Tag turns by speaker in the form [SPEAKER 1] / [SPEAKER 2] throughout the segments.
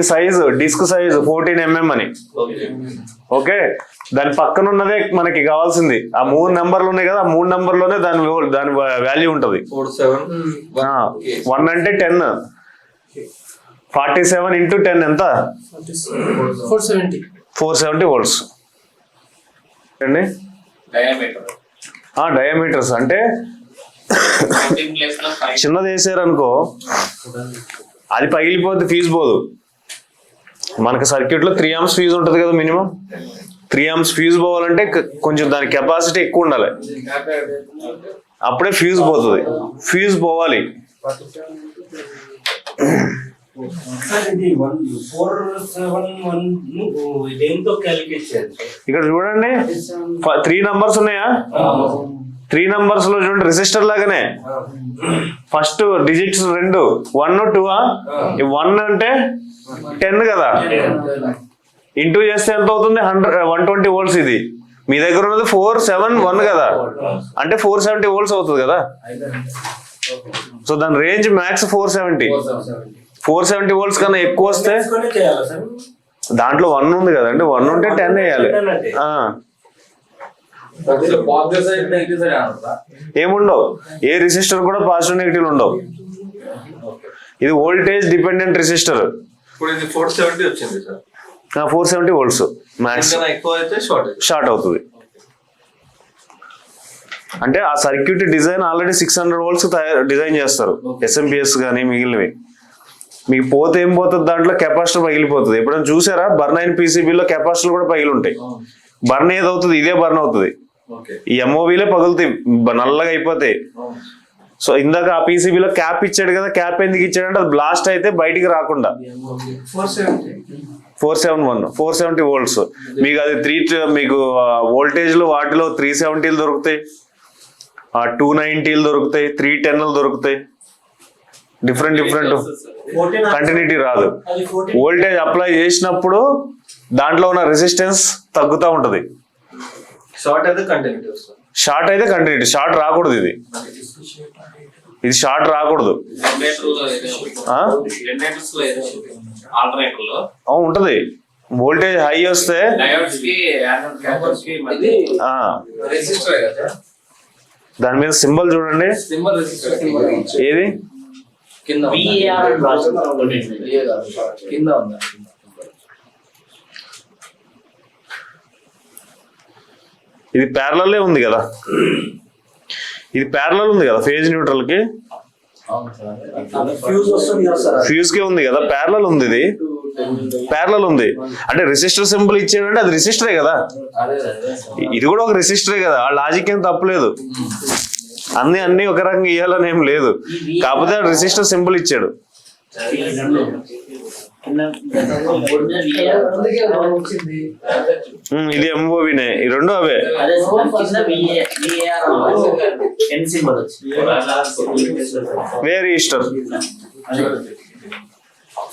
[SPEAKER 1] దీని size disc size fourteen MM అని. Okay దాని పక్కన ఉన్నదే మనకి కావాల్సింది. ఆ మూడు నెంబర్లు ఉన్నాయి కదా ఆ మూడు నెంబర్లోనే దాని దాని వాల్యూ ఉంటది. వన్ అంటే ten forty seven into ten ఎంత
[SPEAKER 2] ఫోర్ సెవెంటీ
[SPEAKER 1] వోల్ట్స్ అండి
[SPEAKER 3] డయామీటర్
[SPEAKER 1] డయామీటర్స్ అంటే చిన్నది వేసారు అనుకో అది పగిలిపోతే ఫీజు పోదు. మనకి సర్క్యూట్లో త్రీ ఆర్మ్స్ ఫీజు ఉంటుంది కదా మినిమం త్రీ ఆర్మ్స్ ఫ్యూజ్ పోవాలంటే కొంచెం దాని కెపాసిటీ ఎక్కువ ఉండాలి. అప్పుడే ఫ్యూజ్ పోతుంది. ఫ్యూజ్ పోవాలి. ఇక్కడ చూడండి. త్రీ నంబర్స్ ఉన్నాయా? త్రీ నంబర్స్లో చూడండి రిజిస్టర్ లాగానే. ఫస్ట్ డిజిట్స్ రెండు. వన్ టూ వన్ అంటే టెన్ కదా? ఇంటూ చేస్తే ఎంత అవుతుంది? హండ్రెడ్ వన్ ట్వంటీ వోల్ట్స్ ఇది. మీ దగ్గర ఉన్నది ఫోర్ సెవెన్ వన్ కదా? అంటే ఫోర్ సెవెంటీ వోల్ట్స్ అవుతుంది కదా? సో దాని range max four seventy. Four seventy volts కన్నా ఎక్కువ వస్తే దాంట్లో వన్ ఉంది కదండి వన్ ఉంటే టెన్ వేయాలి. ఏముండవు. ఏ రెసిస్టర్ కూడా పాజిటివ్ నెగిటివ్ ఉండవు. ఇది వోల్టేజ్ డిపెండెంట్ రెసిస్టర్.
[SPEAKER 4] ఇప్పుడు ఇది ఫోర్ సెవెంటీ వచ్చింది sir.
[SPEAKER 1] Four seventy volts max
[SPEAKER 4] ఇంకా ఎక్కువ అయితే షార్ట్
[SPEAKER 1] షార్ట్ అవుతుంది. అంటే ఆ circuit design already six hundred volts design చేస్తారు. ఎస్ఎంపిఎస్ కానీ మిగిలినవి. మీకు పోతే ఏం పోతుంది? దాంట్లో కెపాసిటర్ పగిలిపోతుంది. ఎప్పుడైనా చూసారా? బర్న్ అయిన పీసీబీలో కెపాసిటర్ కూడా పగిలి ఉంటాయి బర్న్ ఏది అవుతుంది ఇదే బర్న్ అవుతుంది. ఈ ఎంఓవీలే పగులుతాయి. నల్లగా అయిపోతాయి. సో ఇందాక ఆ పీసీబీలో క్యాప్ ఇచ్చాడు కదా క్యాప్ ఎందుకు ఇచ్చాడంటే అది బ్లాస్ట్ అయితే బయటికి రాకుండా.
[SPEAKER 2] Four
[SPEAKER 1] seven one four seventy volts మీకు అది త్రీ మీకు వోల్టేజ్లు వాటిలో త్రీ సెవెంటీలు దొరుకుతాయి. టూ నైన్టీలు దొరుకుతాయి త్రీ టెన్లు దొరుకుతాయి. డిఫరెంట్ డిఫరెంట్ కంటిన్యూటీ రాదు. వోల్టేజ్ అప్లై చేసినప్పుడు దాంట్లో ఉన్న రెసిస్టెన్స్ తగ్గుతూ ఉంటుంది.
[SPEAKER 4] షార్ట్ అయితే కంటిన్యూటీ వస్తుంది.
[SPEAKER 1] షార్ట్ అయితే కంటిన్యూటీ షార్ట్ రాకూడదు ఇది. ఇది షార్ట్ రాకూడదు. ఉంటది. వోల్టేజ్ హై వస్తే
[SPEAKER 3] డయోడ్స్కి యానోడ్ క్యాథోడ్స్కి మధ్య
[SPEAKER 1] ఆ,
[SPEAKER 4] రెసిస్టర్ కదా?
[SPEAKER 1] దాని మీద సింబల్ చూడండి.
[SPEAKER 4] సింబల్ రెసిస్టర్
[SPEAKER 1] ఏది?
[SPEAKER 4] కింద ఉందా?
[SPEAKER 5] VAR అని రాసింది.
[SPEAKER 4] కింద ఉందా
[SPEAKER 1] ఇది ప్యారలే ఉంది కదా. ఇది ప్యారలల్ ఉంది కదా ఫేజ్ న్యూట్రల్కి?
[SPEAKER 5] ఫ్యూజ్
[SPEAKER 1] కే ఉంది కదా ప్యారలల్ ఉంది ఇది. ప్యారలల్ ఉంది. అంటే రెసిస్టర్ సింబల్ ఇచ్చాడంటే అది రెసిస్టరే కదా. ఇది కూడా ఒక రెసిస్టరే కదా ఆ లాజిక్ ఏం తప్పలేదు అన్ని అన్ని ఒక రకంగా ఇవ్వాలని ఏం లేదు. కాకపోతే రెసిస్టర్ సింబల్ ఇచ్చాడు. ఇది ఎంఓవినే ఈ రెండు అవే. వేరే ఇష్టం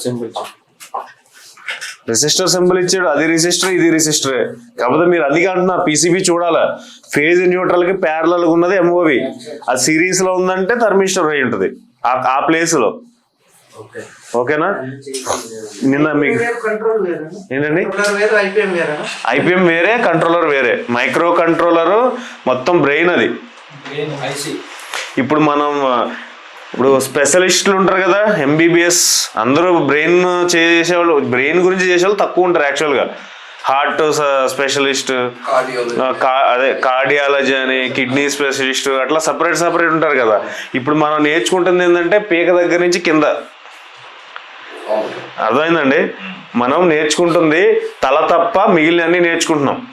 [SPEAKER 4] సింబల్
[SPEAKER 1] రెసిస్టర్ సింబల్ ఇచ్చాడు. అది రెసిస్టర్ ఇది రెసిస్టరే కాకపోతే మీరు అది అంటున్నారు. పీసీబీ చూడాలా? ఫేజ్ న్యూట్రల్కి ప్యారలల్ ఉన్నది ఎంఓవి అది సిరీస్లో ఉందంటే థర్మిస్టర్ అయి ఉంటుంది. ఆ- ఆ
[SPEAKER 4] ప్లేస్లో.
[SPEAKER 1] ఓకేనా? నిన్న మీకు ఏంటండి?
[SPEAKER 2] వేరే ఐపీఎం వేరే?
[SPEAKER 1] ఐపీఎం వేరే కంట్రోలర్ వేరే. మైక్రో కంట్రోలర్ మొత్తం బ్రెయిన్ అది.
[SPEAKER 4] ఐసి
[SPEAKER 1] ఇప్పుడు మనం ఇప్పుడు స్పెషలిస్టులు ఉంటారు కదా ఎంబీబీఎస్ అందరూ బ్రెయిన్ చేసేవాళ్ళు బ్రెయిన్ గురించి చేసేవాళ్ళు తక్కువ ఉంటారు యాక్చువల్గా. హార్ట్ స్పెషలిస్ట్ అదే కార్డియాలజీ అని కిడ్నీ స్పెషలిస్ట్ అట్లా సపరేట్ సపరేట్ ఉంటారు కదా. ఇప్పుడు మనం నేర్చుకుంటుంది ఏంటంటే పీక దగ్గర నుంచి కింద. అర్థమైందండి? మనం నేర్చుకుంటుంది తల తప్ప మిగిలినన్నీ నేర్చుకుంటున్నాం.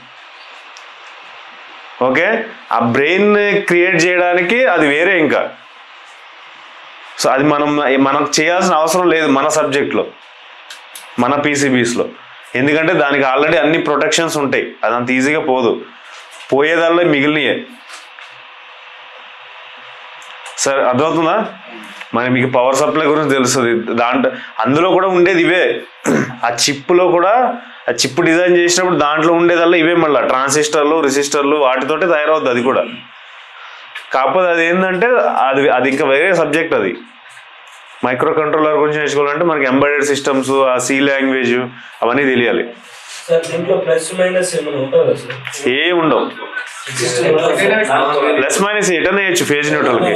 [SPEAKER 1] ఓకే? ఆ బ్రెయిన్ క్రియేట్ చేయడానికి అది వేరే ఇంకా. సో అది మనం మనకు చేయాల్సిన అవసరం లేదు మన సబ్జెక్ట్లో మన పీసీబీస్లో. ఎందుకంటే దానికి ఆల్రెడీ అన్ని ప్రొటెక్షన్స్ ఉంటాయి. అది అంత ఈజీగా పోదు. పోయేదాల్లో మిగిలినయే. సరే అర్థమవుతుందా? మరి మీకు పవర్ సప్లై గురించి తెలుస్తుంది. దాంట్లో అందులో కూడా ఉండేది ఇవే. ఆ చిప్లో కూడా ఆ చిప్ డిజైన్ చేసినప్పుడు దాంట్లో ఉండేదల్లా ఇవే మళ్ళీ. ట్రాన్సిస్టర్లు రెసిస్టర్లు వాటితోటే తయారవుద్ది అది కూడా. కాకపోతే అది ఏంటంటే అది అది ఇంకా వేరే సబ్జెక్ట్ అది. మైక్రో కంట్రోలర్ గురించి నేర్చుకోవాలంటే మనకి ఎంబెడెడ్ సిస్టమ్స్ ఆ సి లాంగ్వేజ్ అవన్నీ తెలియాలి. ఏ ఉండవు ప్లస్ మైనస్ ఎటనే వేయచ్చు ఫేజ్ న్యూట్రల్కి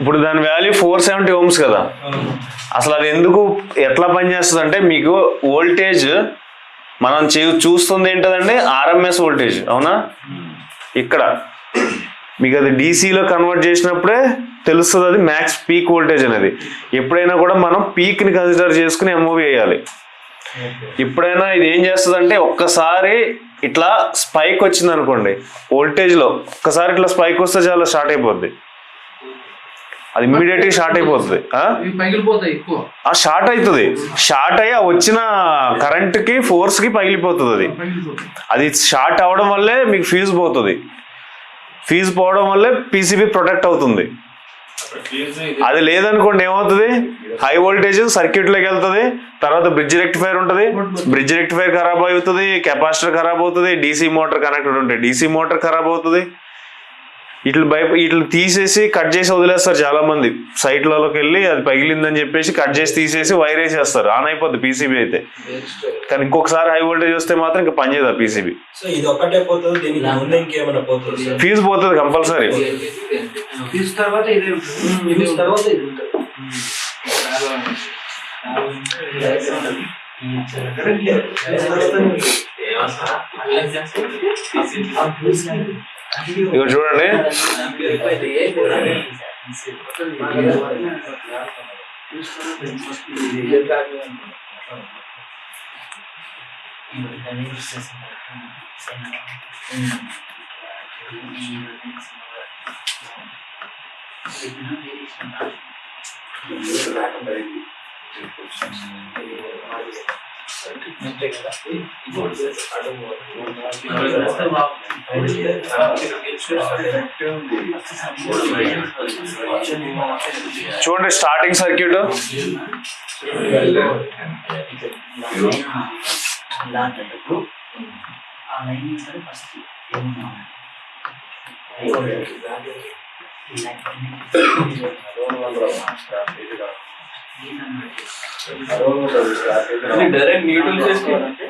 [SPEAKER 1] ఇప్పుడు దాని వాల్యూ ఫోర్ సెవెంటీ ఓమ్స్ కదా. అసలు అది ఎందుకు ఎట్లా పనిచేస్తుంది అంటే మీకు వోల్టేజ్ మనం చూస్తుంది ఏంటంటే ఆర్ఎంఎస్ వోల్టేజ్ అవునా? ఇక్కడ. మీకు అది డీసీలో కన్వర్ట్ చేసినప్పుడే తెలుస్తుంది అది మ్యాక్స్ పీక్ వోల్టేజ్ అనేది. ఎప్పుడైనా కూడా మనం పీక్ని కన్సిడర్ చేసుకుని ఎంఓవి వేయాలి. ఎప్పుడైనా ఇది ఏం చేస్తుంది అంటే ఒక్కసారి ఇట్లా స్పైక్ వచ్చింది అనుకోండి వోల్టేజ్లో ఒక్కసారి ఇట్లా స్పైక్ వస్తే చాలా స్టార్ట్ అయిపోద్ది. అది ఇమ్మీడియట్గా షార్ట్ అయిపోతుంది ఆ? షార్ట్ అవుతుంది షార్ట్ అయ్యి వచ్చిన కరెంట్కి ఫోర్స్కి పగిలిపోతుంది అది. అది షార్ట్ అవడం వల్లే మీకు ఫీజు పోతుంది. ఫీజు పోవడం వల్లే పీసీబీ ప్రొటెక్ట్ అవుతుంది. అది లేదనుకోండి ఏమవుతుంది? హై వోల్టేజ్ సర్క్యూట్లోకి వెళ్తుంది. తర్వాత బ్రిడ్జ్ రెక్టిఫైర్ ఉంటుంది. బ్రిడ్జ్ రెక్టిఫైర్ ఖరాబ్ అవుతుంది కెపాసిటర్ ఖరాబ్ అవుతుంది డీసీ మోటార్ కనెక్టెడ్ ఉంటాయి డీసీ మోటార్ ఖరాబ్ అవుతుంది. ఇట్లా బయ ఇట్లా తీసేసి కట్ చేసి వదిలేస్తారు చాలా మంది సైట్లలోకి వెళ్ళి అది పగిలిందని చెప్పేసి కట్ చేసి తీసేసి వైర్ వేసేస్తారు ఆన్ అయిపోద్ది పీసీబీ అయితే కానీ ఇంకొకసారి హై వోల్టేజ్ వస్తే మాత్రం ఇంకా పనిచేయదు ఆ పీసీబీ
[SPEAKER 5] సో ఇది ఒక్కటే పోతుంది దీనికి ముందు ఇంకేమైనా పోతుంది సార్
[SPEAKER 1] ఫీజు పోతుంది కంపల్సరీ
[SPEAKER 2] తర్వాత ఇదే ఉంటుంది
[SPEAKER 5] ఇది తర్వాత ఇది ఉంటుంది
[SPEAKER 1] ఇక చూడండి చూడండి starting circuit
[SPEAKER 4] direct neutral phase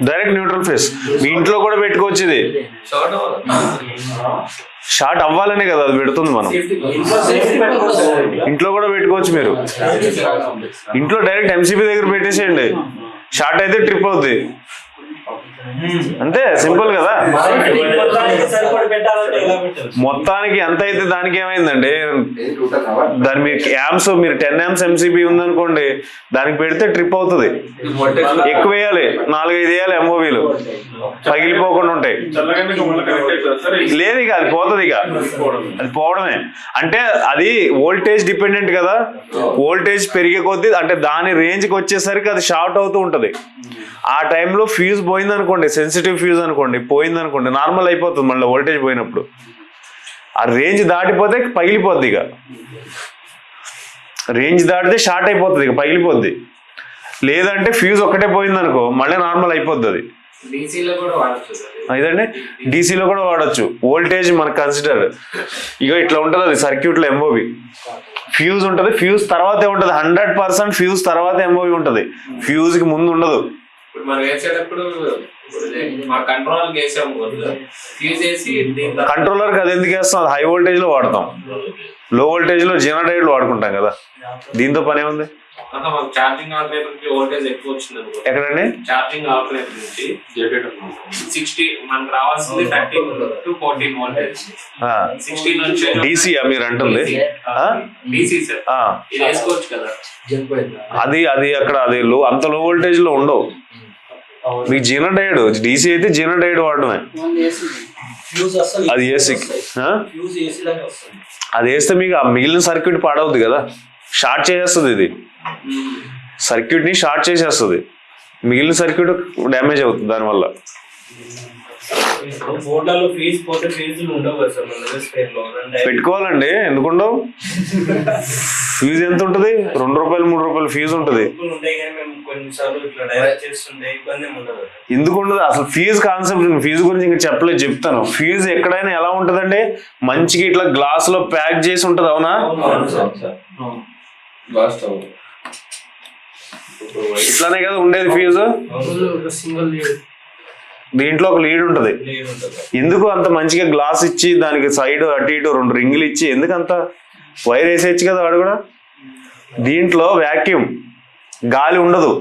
[SPEAKER 1] direct neutral phase మీ ఇంట్లో కూడా పెట్టుకోవచ్చు ఇది.
[SPEAKER 4] షార్ట్ అవ్వాలి
[SPEAKER 1] షార్ట్ అవ్వాలనే కదా అది పెడుతుంది మనం.
[SPEAKER 5] ఇంట్లో
[SPEAKER 1] కూడా పెట్టుకోవచ్చు మీరు. ఇంట్లో డైరెక్ట్ ఎంసీబీ దగ్గర పెట్టేసేయండి. షార్ట్ అయితే ట్రిప్ అవుద్ది. అంతే సింపుల్ కదా?
[SPEAKER 5] మొత్తానికి
[SPEAKER 1] మొత్తానికి ఎంత అయితే దానికి ఏమైందండి? దాని మీకు యామ్స్ మీరు టెన్ యామ్స్ ఎంసీబీ ఉందనుకోండి దానికి పెడితే ట్రిప్ అవుతుంది. ఎక్కువ వేయాలి నాలుగైదు వేయాలి ఎంఓవీలు పగిలిపోకుండా ఉంటాయి. లేదు ఇక అది పోతుంది ఇక అది పోవడమే. అంటే అది వోల్టేజ్ డిపెండెంట్ కదా. వోల్టేజ్ పెరిగే కొద్దీ అంటే దాని రేంజ్కి వచ్చేసరికి అది షార్ట్ అవుతూ ఉంటుంది. ఆ టైంలో ఫ్యూజ్ పోయింది అనుకోండి సెన్సిటివ్ ఫ్యూజ్ అనుకోండి పోయింది అనుకోండి నార్మల్ అయిపోతుంది మళ్ళీ వోల్టేజ్ పోయినప్పుడు. ఆ రేంజ్ దాటిపోతే పగిలిపోద్ది ఇక. రేంజ్ దాటితే షార్ట్ అయిపోతుంది ఇక పగిలిపోద్ది. లేదంటే ఫ్యూజ్ ఒక్కటే పోయింది అనుకో మళ్ళీ నార్మల్ అయిపోద్ది అది. ఇదండి? డీసీలో కూడా వాడచ్చు. వోల్టేజ్ మనకు కన్సిడర్ ఇక ఇట్లా ఉంటుంది అది సర్క్యూట్లో ఎంఓవి ఫ్యూజ్ ఉంటుంది ఫ్యూజ్ తర్వాతే ఉంటుంది. హండ్రెడ్ పర్సెంట్ ఫ్యూజ్ తర్వాత ఎంఓవి ఉంటుంది. ఫ్యూజ్కి ముందు ఉండదు.
[SPEAKER 3] ఇప్పుడు మనం వేసేటప్పుడు ఇప్పుడు ఇది మా కంట్రోల్ వేసాము ఫ్యూజ్ వేసి దీని తర్వాత
[SPEAKER 1] కంట్రోలర్కి అది ఎందుకు వేస్తాం అది హై వోల్టేజ్లో వాడతాం. లో వోల్టేజ్లో జనరేటర్లు వాడుకుంటాం కదా. దీంతో పని ఉంది
[SPEAKER 3] ఆహా, మాకు ఛార్జింగ్ ఆల్టర్నేటర్కి వోల్టేజ్ ఎక్కువ వచ్చింది అనుకో.
[SPEAKER 1] ఎక్కడండి?
[SPEAKER 3] ఛార్జింగ్ ఆల్టర్నేటర్ నుంచి సిక్స్టీ మనకు రావాల్సింది thirteen to fourteen voltage sixty నుంచి
[SPEAKER 1] డీసీ మీరు అంటుంది? ఆ?
[SPEAKER 3] డీసీ సార్
[SPEAKER 1] ఆ,
[SPEAKER 3] ఇది వేసుకోవచ్చు కదా.
[SPEAKER 1] అది అది అక్కడ అది లో అంత లో వోల్టేజ్లో ఉండవు. మీకు జీనడైడ్ డీసీ అయితే జీనడైడ్
[SPEAKER 5] అసలు
[SPEAKER 1] అది ఏసీ.
[SPEAKER 5] ఫ్యూజ్ ఏసీ లాగా వస్తుంది
[SPEAKER 1] అది వేస్తే మీకు ఆ మిగిలిన సర్క్యూట్ పాడవుద్ది కదా. షార్ట్ చేసేస్తుంది ఇది. సర్క్యూట్ని షార్ట్ చేసేస్తుంది. మిగిలిన సర్క్యూట్ డ్యామేజ్ అవుతుంది దానివల్ల.
[SPEAKER 5] ఇప్పుడు ఫోటోలో ఫీజు పోతే ఫీజులు ఉండవు కదా సార్ మన దగ్గర స్పేర్లో. రెండు
[SPEAKER 1] పెట్టుకోవాలండి ఎందుకుండవు ఫీజు ఎంత ఉంటుంది? రెండు రూపాయలు మూడు రూపాయలు ఫీజు ఉంటుంది.
[SPEAKER 5] ఐదులు ఉంటాయి కానీ మేము కొన్నిసార్లు ఇట్లా డైరెక్ట్ చేస్తుంటే ఇబ్బంది ఏమి ఉండదు.
[SPEAKER 1] ఎందుకు ఉండదు? అసలు ఫీజు కాన్సెప్ట్ ఫీజు గురించి ఇంకా చెప్పలేదు చెప్తాను. ఫీజు ఎక్కడైనా ఎలా ఉంటుందండి? మంచిగా ఇట్లా గ్లాస్లో ప్యాక్ చేసి ఉంటది అవునా?
[SPEAKER 5] అవును సార్
[SPEAKER 4] లాస్ట్
[SPEAKER 1] ఇట్లానే కదా ఉండేది ఫీజు
[SPEAKER 2] సింగిల్ లీడ్
[SPEAKER 1] దీంట్లో ఒక లీడ్ ఉంటది. ఎందుకు అంత మంచిగా గ్లాస్ ఇచ్చి దానికి సైడ్ అటు ఇటు రెండు రింగులు ఇచ్చి ఎందుకు అంత వైర్ వేసేయచ్చు కదా వాడు కూడా? దీంట్లో వ్యాక్యూమ్ గాలి ఉండదు.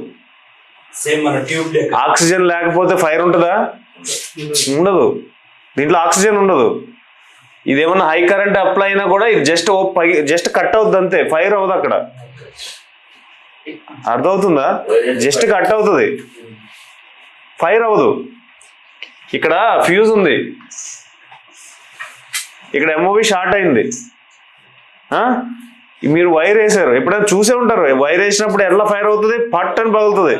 [SPEAKER 1] ఆక్సిజన్ లేకపోతే ఫైర్ ఉంటుందా? ఉండదు. దీంట్లో ఆక్సిజన్ ఉండదు. ఇదేమన్నా హై కరెంట్ అప్లై అయినా కూడా ఇది జస్ట్ జస్ట్ కట్ అవుతుంది అంతే. ఫైర్ అవ్వదు అక్కడ. అర్థమవుతుందా? జస్ట్ కట్ అవుతుంది. ఫైర్ అవ్వదు. ఇక్కడ ఫ్యూజ్ ఉంది. ఇక్కడ ఎంఓవి షార్ట్ అయింది. మీరు వైర్ వేసారు. ఎప్పుడైనా చూసే ఉంటారు. వైర్ వేసినప్పుడు ఎట్లా ఫైర్ అవుతుంది? పట్ అని పగులుతుంది.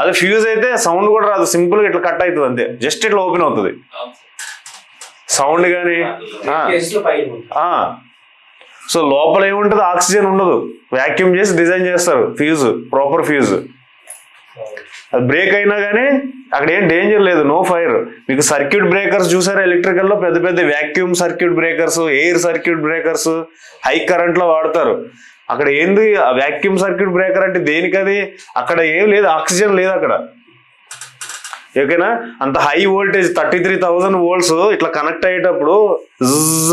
[SPEAKER 1] అది ఫ్యూజ్ అయితే సౌండ్ కూడా రాదు. సింపుల్గా ఇట్లా కట్ అవుతుంది అంతే. జస్ట్ ఇట్లా ఓపెన్ అవుతుంది. సౌండ్ కానీ సో లోపల ఏముంటుంది? ఆక్సిజన్ ఉండదు. వాక్యూమ్ చేసి డిజైన్ చేస్తారు. ఫ్యూజ్ ప్రాపర్ ఫ్యూజ్ అది బ్రేక్ అయినా కానీ అక్కడ ఏం డేంజర్ లేదు నో ఫైర్ మీకు సర్క్యూట్ బ్రేకర్స్ చూసారా ఎలక్ట్రికల్లో? పెద్ద పెద్ద vacuum circuit breakers air circuit breakers high కరెంట్లో వాడతారు. అక్కడ ఏంది? ఆ వ్యాక్యూమ్ సర్క్యూట్ బ్రేకర్ అంటే దేనికి అది? అక్కడ ఏం లేదు ఆక్సిజన్ లేదు అక్కడ. ఓకేనా? అంత high voltage thirty three thousand volts ఇట్లా కనెక్ట్ అయ్యేటప్పుడు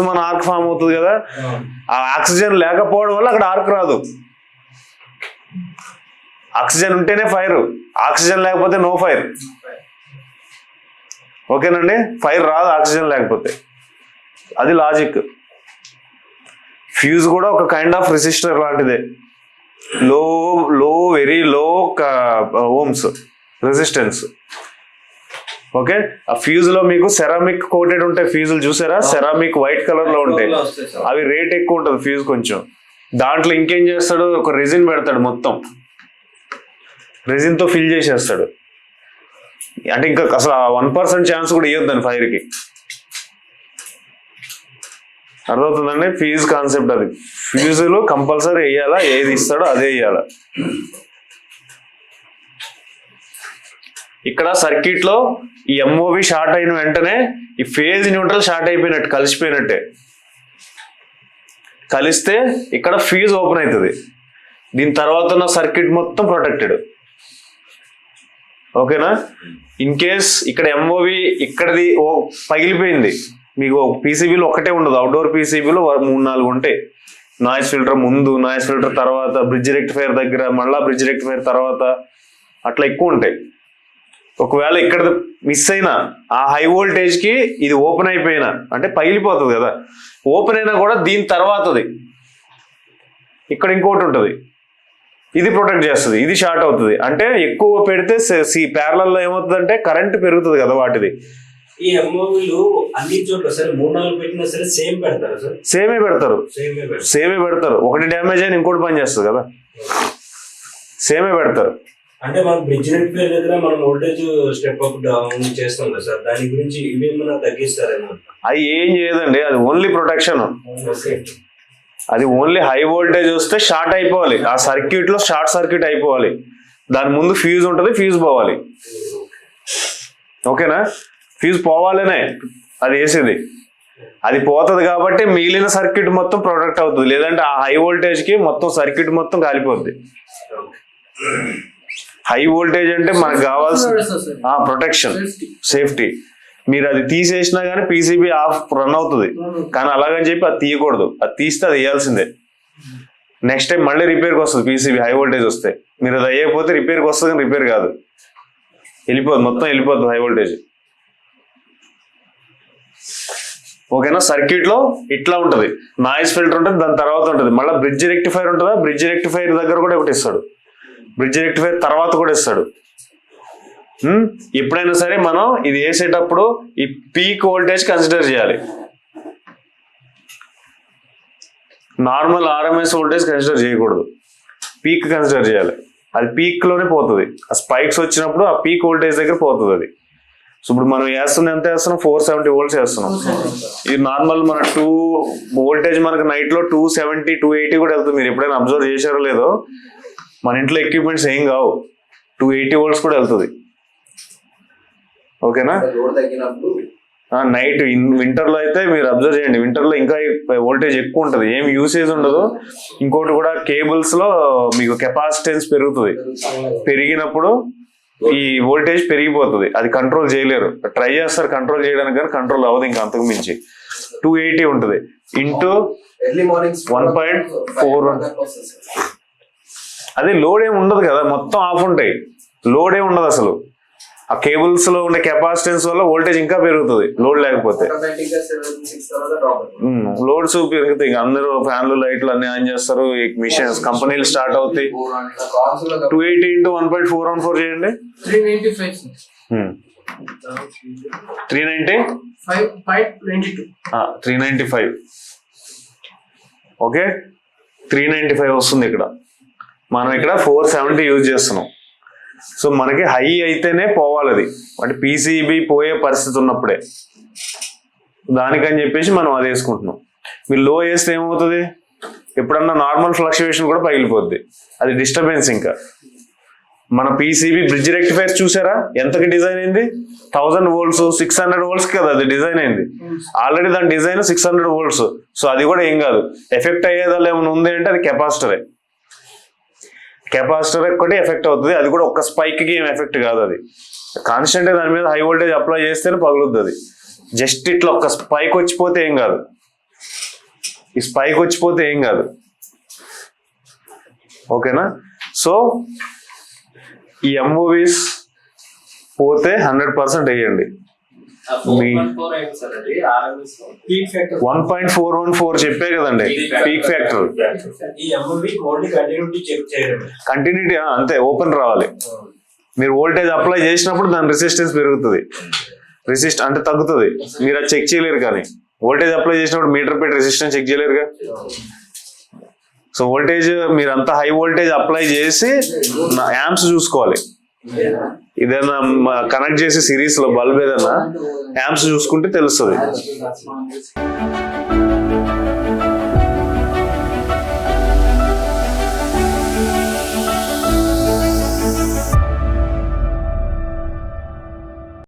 [SPEAKER 1] మన ఆర్క్ ఫామ్ అవుతుంది కదా. ఆ. ఆక్సిజన్ లేకపోవడం వల్ల అక్కడ ఆర్క్ రాదు. ఆక్సిజన్ ఉంటేనే ఫైర్ ఆక్సిజన్ లేకపోతే నో ఫైర్. ఓకేనండి? ఫైర్ రాదు ఆక్సిజన్ లేకపోతే. అది లాజిక్. ఫ్యూజ్ కూడా ఒక కైండ్ ఆఫ్ రెసిస్టర్ లాంటిదే. లో low very low ohms resistance okay? ఆ ఫ్యూజ్లో మీకు సెరామిక్ కోటెడ్ ఉంటాయి ఫ్యూజులు చూసారా? సెరామిక్ వైట్ కలర్లో ఉంటాయి. అవి రేట్ ఎక్కువ ఉంటుంది ఫ్యూజ్ కొంచెం. దాంట్లో ఇంకేం చేస్తాడు? ఒక రెజిన్ పెడతాడు మొత్తం. రెజిన్తో ఫిల్ చేసేస్తాడు. అంటే ఇంకా అసలు ఆ వన్ పర్సెంట్ ఛాన్స్ కూడా ఇవ్వద్దని ఫైర్కి అర్థమవుతుందండి? ఫీజు కాన్సెప్ట్ అది. ఫ్యూజులు కంపల్సరీ వేయాలా? ఏది ఇస్తాడో అదే వేయాలా? ఇక్కడ సర్క్యూట్లో ఈ ఎంఓవి షార్ట్ అయిన వెంటనే ఈ ఫేజ్ న్యూట్రల్ షార్ట్ అయిపోయినట్టు కలిసిపోయినట్టే. కలిస్తే ఇక్కడ ఫీజు ఓపెన్ అవుతుంది. దీని తర్వాత ఉన్న సర్క్యూట్ మొత్తం ప్రొటెక్టెడ్ ఓకేనా? ఇన్ కేస్ ఇక్కడ ఎంఓవి ఇక్కడది ఓ పగిలిపోయింది. మీకు పీసీబీలో ఒకటే ఉండదు. అవుట్డోర్ పీసీబీలో మూడు నాలుగు ఉంటాయి. నాయిస్ ఫిల్టర్ ముందు నాయిస్ ఫిల్టర్ తర్వాత బ్రిడ్జ్ రెక్టిఫైర్ దగ్గర మళ్ళా బ్రిడ్జ్ రెక్టిఫైర్ తర్వాత అట్లా ఎక్కువ ఉంటాయి. ఒకవేళ ఇక్కడ మిస్ అయినా ఆ హై వోల్టేజ్కి ఇది ఓపెన్ అయిపోయినా అంటే పగిలిపోతుంది కదా. ఓపెన్ అయినా కూడా దీని తర్వాతది. ఇక్కడ ఇంకోటి ఉంటుంది. ఇది ప్రొటెక్ట్ చేస్తుంది ఇది షార్ట్ అవుతుంది. అంటే ఎక్కువ పెడితే సి ప్యారలలో ఏమవుతుంది అంటే కరెంట్ పెరుగుతుంది కదా వాటిది.
[SPEAKER 5] ఈ ఎంఓవీలు అన్ని చోట్ల సరే మూడు నాలుగు పెట్టినా సరే సేమ్ పెడతారా సార్.
[SPEAKER 1] సేమే పెడతారు.
[SPEAKER 5] సేమ్ పెడతారు.
[SPEAKER 1] ఒకటి డ్యామేజ్ అయిన ఇంకోటి పని చేస్తుంది కదా. సేమే పెడతారు.
[SPEAKER 5] అంటే మనం బ్రిడ్జ్ రెక్టిఫైర్ దగ్గర మనం వోల్టేజ్ స్టెప్ అప్ డౌన్ చేస్తాం కదా సార్. దాని గురించి తగ్గిస్తారేమో.
[SPEAKER 1] అది ఏం చేయదండి అది ఓన్లీ ప్రొటెక్షన్
[SPEAKER 5] ఓకే
[SPEAKER 1] అది ఓన్లీ హై వోల్టేజ్ వస్తే షార్ట్ అయిపోవాలి. ఆ సర్క్యూట్లో షార్ట్ సర్క్యూట్ అయిపోవాలి. దాని ముందు ఫ్యూజ్ ఉంటుంది ఫ్యూజ్ పోవాలి. ఓకేనా ఫ్యూజ్ పోవాలనే అది వేసేది. అది పోతుంది కాబట్టి మిగిలిన సర్క్యూట్ మొత్తం ప్రొటెక్ట్ అవుతుంది. లేదంటే ఆ హై వోల్టేజ్కి మొత్తం సర్క్యూట్ మొత్తం కాలిపోద్ది. హై వోల్టేజ్ అంటే మనకు కావాల్సిన ప్రొటెక్షన్ సేఫ్టీ మీరు అది తీసేసినా కానీ పీసీబీ ఆఫ్ రన్ అవుతుంది. కానీ అలాగని చెప్పి అది తీయకూడదు. అది తీస్తే అది వేయాల్సిందే నెక్స్ట్ టైం మళ్ళీ రిపేర్కి వస్తుంది పీసీబీ హై వోల్టేజ్ వస్తే. మీరు అది అయ్యకపోతే రిపేర్కి వస్తుంది కానీ రిపేర్ కాదు. వెళ్ళిపోదు మొత్తం వెళ్ళిపోతుంది హై వోల్టేజ్. ఓకేనా? సర్క్యూట్లో ఇట్లా ఉంటుంది. నాయిస్ ఫిల్టర్ ఉంటుంది దాని తర్వాత ఉంటుంది. మళ్ళీ బ్రిడ్జ్ రెక్టిఫైర్ ఉంటుందా? బ్రిడ్జ్ రెక్టిఫైర్ దగ్గర కూడా ఒకటి ఇస్తాడు. బ్రిడ్జ్ రెక్టిఫైర్ తర్వాత కూడా ఇస్తాడు. ఎప్పుడైనా సరే మనం ఇది వేసేటప్పుడు ఈ పీక్ వోల్టేజ్ కన్సిడర్ చేయాలి. నార్మల్ ఆర్ఎంఎస్ వోల్టేజ్ కన్సిడర్ చేయకూడదు. పీక్ కన్సిడర్ చేయాలి. అది పీక్లోనే పోతుంది. ఆ స్పైక్స్ వచ్చినప్పుడు ఆ పీక్ వోల్టేజ్ దగ్గర పోతుంది అది. సో ఇప్పుడు మనం వేస్తున్న ఎంత వేస్తున్నాం? ఫోర్ సెవెంటీ వోల్ట్స్ వేస్తున్నాం. ఇది నార్మల్ మన టూ వోల్టేజ్ మనకి నైట్లో టూ సెవెంటీ టూ ఎయిటీ కూడా వెళ్తుంది. మీరు ఎప్పుడైనా అబ్జర్వ్ చేశారో లేదో? మన ఇంట్లో ఎక్విప్మెంట్స్ ఏం కావు. టూ ఎయిటీ వోల్ట్స్ కూడా వెళ్తుంది. ఓకేనా? నైట్ వింటర్లో అయితే మీరు అబ్జర్వ్ చేయండి. వింటర్లో ఇంకా వోల్టేజ్ ఎక్కువ ఉంటది. ఏం యూసేజ్ ఉండదు. ఇంకోటి కూడా కేబుల్స్లో మీకు కెపాసిటెన్స్ పెరుగుతుంది. పెరిగినప్పుడు ఈ వోల్టేజ్ పెరిగిపోతుంది. అది కంట్రోల్ చేయలేరు. ట్రై చేస్తారు కంట్రోల్ చేయడానికి కానీ కంట్రోల్ అవ్వదు ఇంకా అంతకు మించి. టూ ఎయిటీ ఉంటుంది. Into
[SPEAKER 4] early morning
[SPEAKER 1] 1.41. అదే లోడ్ ఏమి ఉండదు కదా. మొత్తం ఆఫ్ ఉంటాయి. లోడ్ ఏమి ఉండదు అసలు. ఆ కేబుల్స్లో ఉండే కెపాసిటెన్స్ వల్ల వోల్టేజ్ ఇంకా పెరుగుతుంది లోడ్ లేకపోతే. లోడ్స్ పెరుగుతాయి ఇంకా అందరూ ఫ్యాన్లు లైట్లు అన్ని ఆన్ చేస్తారు. మిషన్స్ కంపెనీలు స్టార్ట్ అవుతాయి. Two eighty into one point four one four చేయండి.
[SPEAKER 2] Three ninety
[SPEAKER 1] three ninety
[SPEAKER 2] five
[SPEAKER 1] okay three ninety five వస్తుంది ఇక్కడ. మనం ఇక్కడ ఫోర్ సెవెంటీ యూజ్ చేస్తున్నాం. సో మనకి హై అయితేనే పోవాలి అది అంటే పీసీబీ పోయే పరిస్థితి ఉన్నప్పుడే. దానికని చెప్పేసి మనం అది వేసుకుంటున్నాం. మీరు లో వేస్తే ఏమవుతుంది? ఎప్పుడన్నా నార్మల్ ఫ్లక్చువేషన్ కూడా పగిలిపోద్ది. అది డిస్టర్బెన్స్ ఇంకా. మన పీసీబీ బ్రిడ్జ్ రెక్టిఫైర్స్ చూసారా? ఎంతకి డిజైన్ అయింది? Thousand volts six hundred volts కదా అది డిజైన్ అయింది. ఆల్రెడీ దాని design six hundred volts so అది కూడా ఏం కాదు. ఎఫెక్ట్ అయ్యేదాలు ఏమైనా ఉంది అంటే అది కెపాసిటరే. కెపాసిటర్ ఒక్కటి ఎఫెక్ట్ అవుతుంది. అది కూడా ఒక్క స్పైక్కి ఏం ఎఫెక్ట్ కాదు అది. కాన్స్టెంట్ దాని మీద హై వోల్టేజ్ అప్లై చేస్తేనే పగులుద్ది అది. జస్ట్ ఇట్లా ఒక్క స్పైక్ వచ్చిపోతే ఏం కాదు. ఈ స్పైక్ వచ్చిపోతే ఏం కాదు. ఓకేనా? సో ఈ ఎంఓవీస్ పోతే హండ్రెడ్ పర్సెంట్ వేయండి. One point four one four చెప్పే కదండి. పీక్ ఫ్యాక్టర్
[SPEAKER 5] కంటిన్యూటీ చెక్ చేయడమే.
[SPEAKER 1] కంటిన్యూటీ అంతే ఓపెన్ రావాలి. మీరు వోల్టేజ్ అప్లై చేసినప్పుడు దాని రెసిస్టెన్స్ పెరుగుతుంది. రెసిస్ట్ అంటే తగ్గుతుంది. మీరు అది చెక్ చేయలేరు కానీ. వోల్టేజ్ అప్లై చేసినప్పుడు మీటర్ పెట్టి రెసిస్టెన్స్ చెక్ చేయలేరుగా? సో వోల్టేజ్ మీరు అంత హై వోల్టేజ్ అప్లై చేసి యాంప్స్ చూసుకోవాలి. ఇదైనా కనెక్ట్ చేసే సిరీస్లో బల్బ్ ఏదైనా యాప్స్ చూసుకుంటే తెలుస్తుంది.